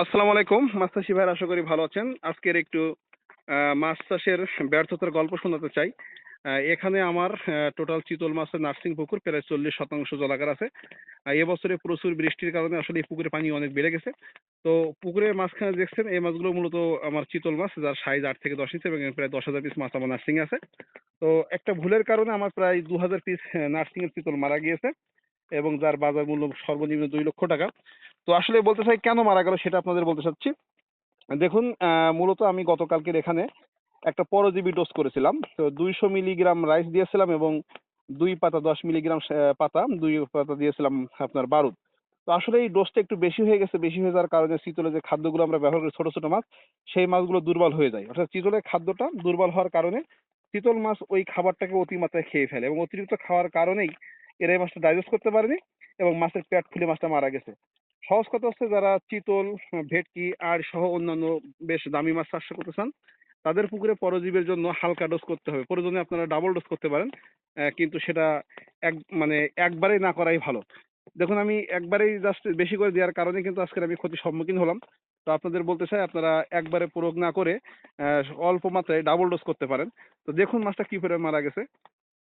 আসসালামু আলাইকুম। মাছ চাষি ভাইয়ের, আশা করি ভালো আছেন। আজকের একটু মাছ চাষের ব্যর্থতার গল্প শোনাতে চাই। এখানে আমার টোটাল চিতল মাছের নার্সিং পুকুর প্রায় চল্লিশ শতাংশ জলাগার আছে। এবছরে প্রচুর বৃষ্টির কারণে আসলে এই পুকুরে পানি অনেক বেড়ে গেছে। তো পুকুরের মাঝখানে দেখছেন, এই মাছগুলো মূলত আমার চিতল মাছ, যার সাইজ আট থেকে দশ ইঞ্চি এবং প্রায় দশ হাজার পিস মাছ আমার নার্সিং আছে। তো একটা ভুলের কারণে আমার প্রায় দু হাজার পিস নার্সিং এর চিতল মারা গিয়েছে এবং যার বাজার মূল্য সর্বনিম্ন দুই লক্ষ টাকা। তো আসলে বলতে চাই, কেন মারা গেল সেটা আপনাদের বলতে চাচ্ছি। দেখুন মূলত আমি গতকালকের এখানে একটা পরজীবী ডোজ করেছিলাম। তো দুইশো মিলিগ্রাম রাইস দিয়েছিলাম এবং দুই পাতা, দশ মিলিগ্রাম পাতা, দুই পাতা দিয়েছিলাম আপনার বারুদ। তো আসলে এই ডোজটা একটু বেশি হয়ে গেছে। বেশি হয়ে যাওয়ার কারণে চিতলে যে খাদ্যগুলো আমরা ব্যবহার করি, ছোট ছোট মাছ, সেই মাছগুলো দুর্বল হয়ে যায়। অর্থাৎ চিতলের খাদ্যটা দুর্বল হওয়ার কারণে চিতল মাছ ওই খাবারটাকে অতিমাত্রায় খেয়ে ফেলে এবং অতিরিক্ত খাওয়ার কারণেই এরা এই মাছটা ডাইজেস্ট করতে পারেনি এবং মাছের পেট ফুলে মাছটা মারা গেছে। সহজ কথা হচ্ছে যারা চিতল, ভেটকি আর সহ অন্যান্য বেশ দামি মাছ চাষ করতে চান, তাদের পুকুরে পরজীবের জন্য হালকা ডোজ করতে হবে। প্রয়োজনে আপনারা ডাবল ডোজ করতে পারেন কিন্তু সেটা এক মানে একবারেই না করাই ভালো। দেখুন, আমি একবারেই জাস্ট বেশি করে দেওয়ার কারণে কিন্তু আজকের আমি ক্ষতির সম্মুখীন হলাম। তো আপনাদের বলতে চাই, আপনারা একবারে প্রয়োগ না করে অল্প মাত্রায় ডাবল ডোজ করতে পারেন। তো দেখুন মাছটা কি করে মারা গেছে।